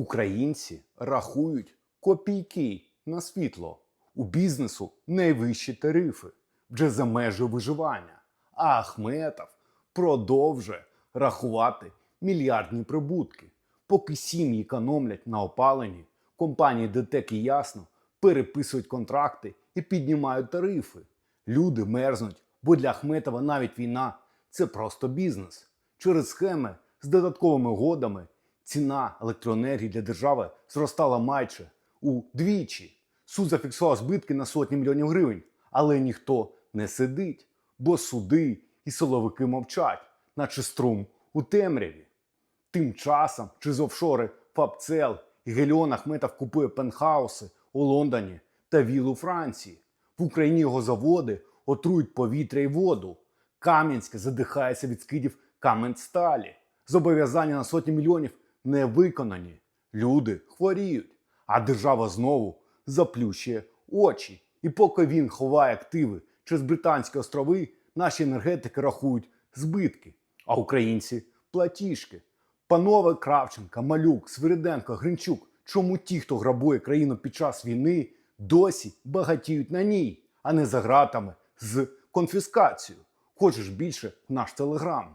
Українці рахують копійки на світло. У бізнесу найвищі тарифи вже за межою виживання. А Ахметов продовжує рахувати мільярдні прибутки. Поки сім'ї економлять на опаленні, компанії ДТЕК і Ясно переписують контракти і піднімають тарифи. Люди мерзнуть, бо для Ахметова навіть війна це просто бізнес. Через схеми з додатковими угодами ціна електроенергії для держави зростала майже удвічі. Суд зафіксував збитки на сотні мільйонів гривень, але ніхто не сидить, бо суди і силовики мовчать, наче струм у темряві. Тим часом через офшори Фабцел і Геліон Ахметов купує пентхауси у Лондоні та віл у Франції. В Україні його заводи отрують повітря і воду. Кам'янське задихається від скидів Каменсталі. Зобов'язання на сотні мільйонів не виконані. Люди хворіють, а держава знову заплющує очі. І поки він ховає активи через Британські острови, наші енергетики рахують збитки, а українці платіжки. Панове Кравченка, Малюк, Свириденко, Гринчук, чому ті, хто грабує країну під час війни, досі багатіють на ній, а не за ґратами з конфіскацією? Хочеш більше наш телеграм.